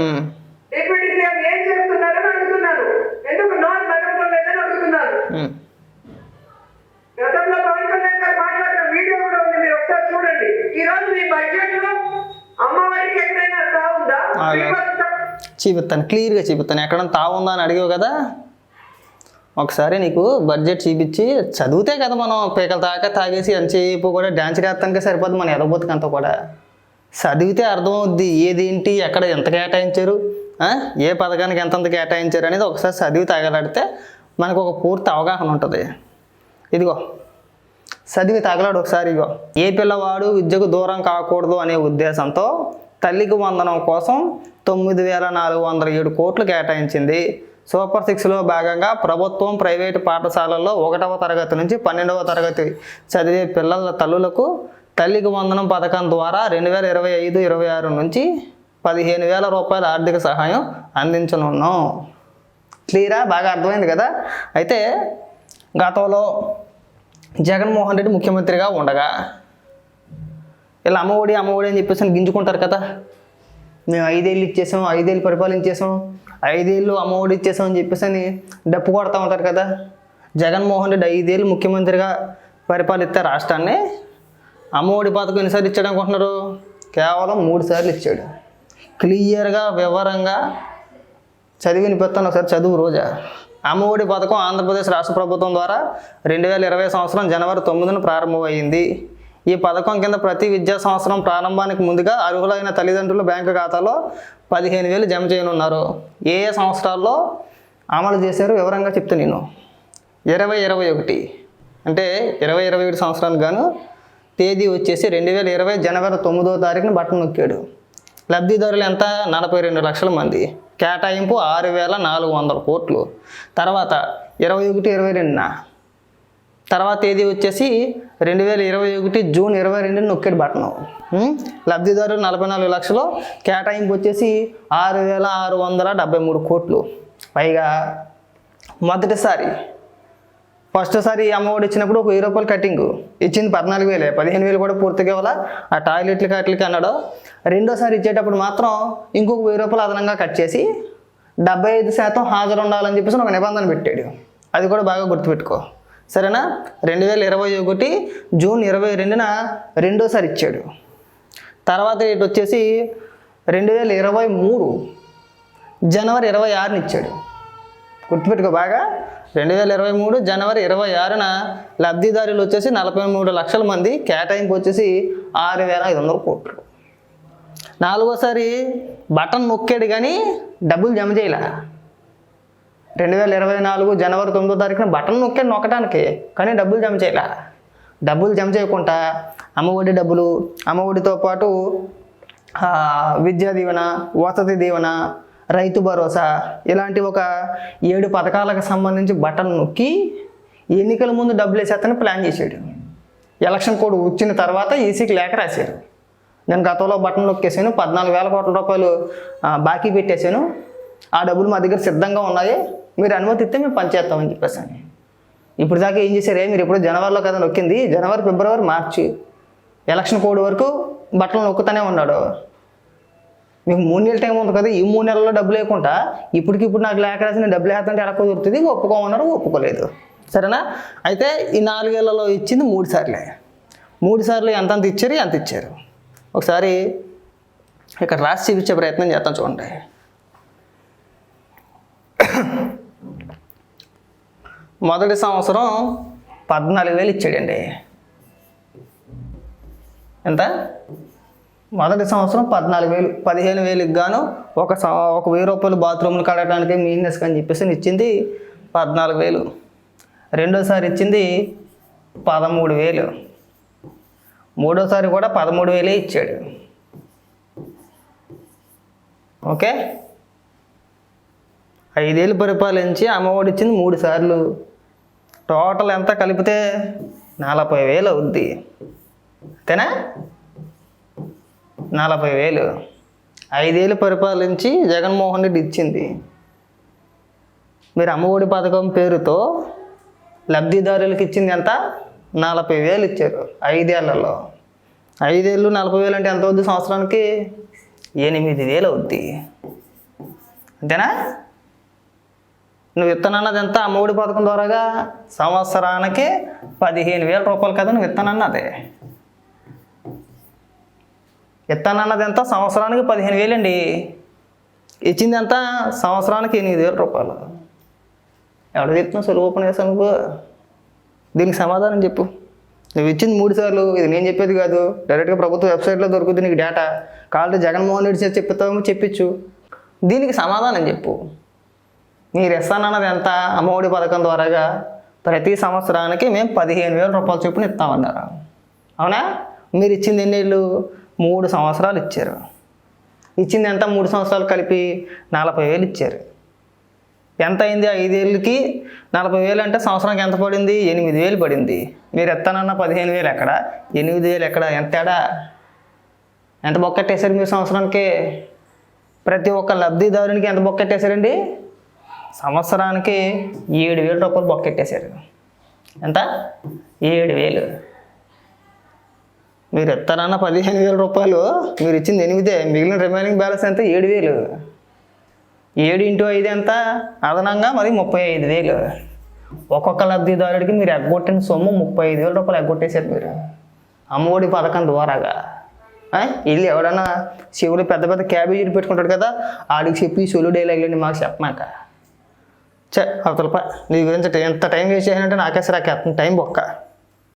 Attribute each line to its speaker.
Speaker 1: ఉమ్,
Speaker 2: deputy CM ఏం చేస్తున్నారని అడుగుతున్నారు. ఎందుకు నోట్ మెదపలేదని అడుగుతున్నారు.
Speaker 1: ఉమ్.
Speaker 2: గతంలో పవన్ కళ్యాణ్ గారు మాట్లాడిన వీడియో కూడా ఉంది మీరు ఒకసారి చూడండి. ఈ రోజు మీ బడ్జెట్లో అమ్మవారికి ఎక్కడైనా సాగుందా
Speaker 1: అలాగే. చూపిస్తాను క్లియర్గా చూపిస్తాను ఎక్కడ తావుందా అని అడిగావు కదా? ఒకసారి నీకు బడ్జెట్ చూపించి చదివితే కదా మనం పీకల దాకా తాగేసి ఎంతసేపు కూడా డ్యాన్స్ చేస్తానికే సరిపోద్ది మన ఎదబోతుకంతా కూడా. చదివితే అర్థమవుద్ది. ఏదేంటి? ఎక్కడ ఎంత కేటాయించారు? ఏ పథకానికి ఎంతంత కేటాయించారు అనేది ఒకసారి చదివి తగలాడితే మనకు ఒక పూర్తి అవగాహన ఉంటుంది. ఇదిగో చదివి తగలాడు ఒకసారి ఇగో ఏ పిల్లవాడు విద్యకు దూరం కాకూడదు అనే ఉద్దేశంతో తల్లికి వందనం కోసం తొమ్మిది వేల నాలుగు వందల ఏడు కోట్లు కేటాయించింది. సూపర్ సిక్స్లో భాగంగా ప్రభుత్వం ప్రైవేటు పాఠశాలల్లో ఒకటవ తరగతి నుంచి పన్నెండవ తరగతి చదివే పిల్లల తల్లులకు తల్లికి వందనం పథకం ద్వారా రెండు వేల ఇరవై ఐదు ఇరవై ఆరు నుంచి పదిహేను వేల రూపాయల ఆర్థిక సహాయం అందించనున్నాం. క్లియరా? బాగా అర్థమైంది కదా? అయితే గతంలో జగన్మోహన్ రెడ్డి ముఖ్యమంత్రిగా ఉండగా ఇలా అమ్మఒడి అమ్మఒడి అని చెప్పేసి అని గింజుకుంటారు కదా? మేము ఐదేళ్ళు ఇచ్చేసాం ఐదేళ్ళు పరిపాలించేసాం ఐదేళ్ళు అమ్మఒడి ఇచ్చేసాం అని చెప్పేసి అని డప్పు కొడతా ఉంటారు కదా? జగన్మోహన్ రెడ్డి ఐదేళ్ళు ముఖ్యమంత్రిగా పరిపాలిస్తే రాష్ట్రాన్ని అమ్మఒడి పథకం ఎన్నిసార్లు ఇచ్చాడు అనుకుంటున్నారు? కేవలం మూడు సార్లు ఇచ్చాడు. క్లియర్గా వివరంగా చదివి వినిపిస్తాను ఒకసారి చదువు రోజా. అమ్మఒడి పథకం ఆంధ్రప్రదేశ్ రాష్ట్ర ప్రభుత్వం ద్వారా రెండు వేల ఇరవై సంవత్సరం జనవరి తొమ్మిదిన ప్రారంభమైంది. ఈ పథకం కింద ప్రతి విద్యా సంవత్సరం ప్రారంభానికి ముందుగా అర్హులైన తల్లిదండ్రులు బ్యాంకు ఖాతాలో పదిహేను వేలు జమ చేయనున్నారు. ఏ ఏ సంవత్సరాల్లో అమలు చేశారో వివరంగా చెప్తే నేను. ఇరవై ఇరవై ఒకటి. అంటే ఇరవై ఇరవై ఒకటి సంవత్సరానికి గాను తేదీ వచ్చేసి రెండు వేల ఇరవై జనవరి తొమ్మిదో తారీఖున బట్టన్ నొక్కాడు. లబ్ధిదారులు ఎంత? నలభై రెండు లక్షల మంది. కేటాయింపు ఆరు వేల నాలుగు వందల కోట్లు. తర్వాత ఇరవై ఒకటి ఇరవై రెండున. తర్వాత తేదీ వచ్చేసి రెండు వేల ఇరవై ఒకటి జూన్ ఇరవై రెండున నొక్కాడు బట్టను. లబ్ధిదారులు నలభై నాలుగు లక్షలు. కేటాయింపు వచ్చేసి ఆరు వేల ఆరు వందల డెబ్బై మూడు కోట్లు. పైగా మొదటిసారి ఫస్ట్ సారి అమ్మఒడి ఇచ్చినప్పుడు ఒక వెయ్యి రూపాయలు కటింగ్ ఇచ్చింది పద్నాలుగు వేలే. పదిహేను వేలు కూడా పూర్తిగా ఇవ్వాల ఆ టాయిలెట్లకి అట్లకి అన్నాడు. రెండోసారి ఇచ్చేటప్పుడు మాత్రం ఇంకొక వెయ్యి రూపాయలు అదనంగా కట్ చేసి డెబ్బై ఐదు శాతం హాజరు ఉండాలని చెప్పేసి ఒక నిబంధన పెట్టాడు. అది కూడా బాగా గుర్తుపెట్టుకో. సరేనా? రెండు వేల ఇరవై ఒకటి జూన్ ఇరవై రెండున రెండోసారి ఇచ్చాడు. తర్వాత డేట్ వచ్చేసి రెండు వేల ఇరవై మూడు జనవరి ఇరవై ఆరుని ఇచ్చాడు. గుర్తుపెట్టుకో బాగా. రెండు వేల ఇరవై మూడు జనవరి ఇరవై ఆరున లబ్ధిదారులు వచ్చేసి నలభై మూడు లక్షల మంది కేటాయింపు వచ్చేసి ఆరు వేల ఐదు వందల కోట్లు. నాలుగోసారి బటన్ నొక్కాడు కానీ డబ్బులు జమ చేయలే. రెండు వేల ఇరవై నాలుగు జనవరి తొమ్మిదో తారీఖున బటన్ నొక్కాడు నొక్కడానికి కానీ డబ్బులు జమ చేయలే. డబ్బులు జమ చేయకుండా అమ్మఒడి డబ్బులు అమ్మఒడితో పాటు విద్యా దీవెన వసతి దీవెన రైతు భరోసా ఇలాంటి ఒక ఏడు పథకాలకు సంబంధించి బటన్ నొక్కి ఎన్నికల ముందు డబ్బులు వేసేస్తాను ప్లాన్ చేశాడు. ఎలక్షన్ కోడ్ వచ్చిన తర్వాత ఈసీకి లేఖ రాశారు. నేను గతంలో బటన్ నొక్కేసాను పద్నాలుగు వేల కోట్ల రూపాయలు బాకీ పెట్టేశాను ఆ డబ్బులు మా దగ్గర సిద్ధంగా ఉన్నాయి మీరు అనుమతి ఇస్తే మేము పనిచేస్తామని చెప్పేసాను ఇప్పుడు దాకా ఏం చేశారే? మీరు ఇప్పుడు జనవరిలో కదా నొక్కింది జనవరి ఫిబ్రవరి మార్చి ఎలక్షన్ కోడ్ వరకు బట్టలు నొక్కుతూనే ఉన్నాడు. మీకు మూడు నెలల టైం ఉంది కదా ఈ మూడు నెలల్లో డబ్బులు లేకుండా ఇప్పటికిప్పుడు నాకు లేక రాసిన డబ్బులు వేస్తుంటే ఎలా కుదురుతుంది? ఒప్పుకోమన్నారు ఒప్పుకోలేదు. సరేనా? అయితే ఈ నాలుగేళ్ళలో ఇచ్చింది మూడు సార్లే. మూడు సార్లు ఎంతంత ఇచ్చారు ఎంత ఇచ్చారు? ఒకసారి ఇక్కడ రాసి చూపించే ప్రయత్నం చేస్తాం చూడండి. మొదటి సంవత్సరం పద్నాలుగు వేలు ఇచ్చాడండి. ఎంత? మొదటి సంవత్సరం పద్నాలుగు వేలు పదిహేను వేలకు గాను ఒక ఒక వెయ్యి రూపాయలు బాత్రూమ్లు కడగడానికి మెయింటెనెన్స్ అని చెప్పేసి ఇచ్చింది పద్నాలుగు వేలు. రెండోసారి ఇచ్చింది పదమూడు వేలు. మూడోసారి కూడా పదమూడు వేలే ఇచ్చాడు. ఓకే? ఐదేళ్ళు పరిపాలించి అమ్మఒడి ఇచ్చింది మూడు సార్లు. టోటల్ ఎంత కలిపితే నలభై వేలు అవుద్ది. అంతేనా? నలభై వేలు ఐదేళ్ళు పరిపాలించి జగన్మోహన్ రెడ్డి ఇచ్చింది. మీరు అమ్మఒడి పథకం పేరుతో లబ్ధిదారులకు ఇచ్చింది ఎంత? నలభై వేలు ఇచ్చారు ఐదేళ్ళలో. ఐదేళ్ళు నలభై వేలు అంటే ఎంత అవుద్ది సంవత్సరానికి? ఎనిమిది వేలు అవుద్ది. అంతేనా? నువ్వు విత్తనన్నది ఎంత అమ్మఒడి పథకం ద్వారాగా? సంవత్సరానికి పదిహేను వేల రూపాయలు కదా నువ్వు విత్తనన్నది ఇత్తనన్నది ఎంత సంవత్సరానికి పదిహేను వేలండి. ఇచ్చింది ఎంత సంవత్సరానికి ఎనిమిది వేల రూపాయలు. ఎవడ చెప్తున్నా సులువు ఉపన్యాసానికి దీనికి సమాధానం చెప్పు. నువ్వు ఇచ్చింది మూడు సార్లు. ఇది నేను చెప్పేది కాదు. డైరెక్ట్గా ప్రభుత్వ వెబ్సైట్లో దొరుకుతుంది నీకు డేటా. కావాలంటే జగన్మోహన్ రెడ్డి చేసి చెప్తామో చెప్పించు దీనికి సమాధానం చెప్పు. మీరు ఇస్తానన్నది ఎంత అమ్మఒడి పథకం ద్వారాగా ప్రతి సంవత్సరానికి మేము పదిహేను వేల రూపాయలు చొప్పున ఇస్తామన్నారు. అవునా? మీరు ఇచ్చింది ఎన్నేళ్ళు? మూడు సంవత్సరాలు ఇచ్చారు. ఇచ్చింది ఎంత? మూడు సంవత్సరాలు కలిపి నలభై వేలు ఇచ్చారు. ఎంత అయింది? ఐదేళ్ళకి నలభై వేలు అంటే సంవత్సరానికి ఎంత పడింది? ఎనిమిది వేలు పడింది. మీరు ఎత్తానన్న పదిహేను వేలు ఎక్కడ? ఎనిమిది వేలు ఎక్కడ? ఎంత ఎడా ఎంత బొక్కెట్టేశారు మీరు సంవత్సరానికి? ప్రతి ఒక్క లబ్ధిదారునికి ఎంత బొక్కెట్టేశారండి? సంవత్సరానికి ఏడు వేల రూపాయలు బొక్కెట్టేశారు. ఎంత? ఏడు వేలు. మీరు ఎత్తారన్న పదిహేను వేల రూపాయలు మీరు ఇచ్చింది ఎనిమిదే మిగిలిన రిమైనింగ్ బ్యాలెన్స్ ఎంత? ఏడు వేలు. ఏడు ఇంటూ ఐదు ఎంత? అదనంగా మరి ముప్పై ఐదు వేలు. ఒక్కొక్క లబ్ధిదారుడికి మీరు ఎగ్గొట్టిన సొమ్ము ముప్పై ఐదు వేల రూపాయలు ఎగ్గొట్టేశారు మీరు. అమ్మఒడి పథకం ద్వారాగా. వెళ్ళి ఎవడన్నా శివుడు పెద్ద పెద్ద క్యాబేజీలు పెట్టుకుంటాడు కదా ఆడికి చెప్పి సొలు డైలాగులని మాకు చెప్పమాక. చే అవతలప నీ గురించి ఎంత టైం వేస్ట్ చేయాలంటే నాకే సరే టైం బొక్క.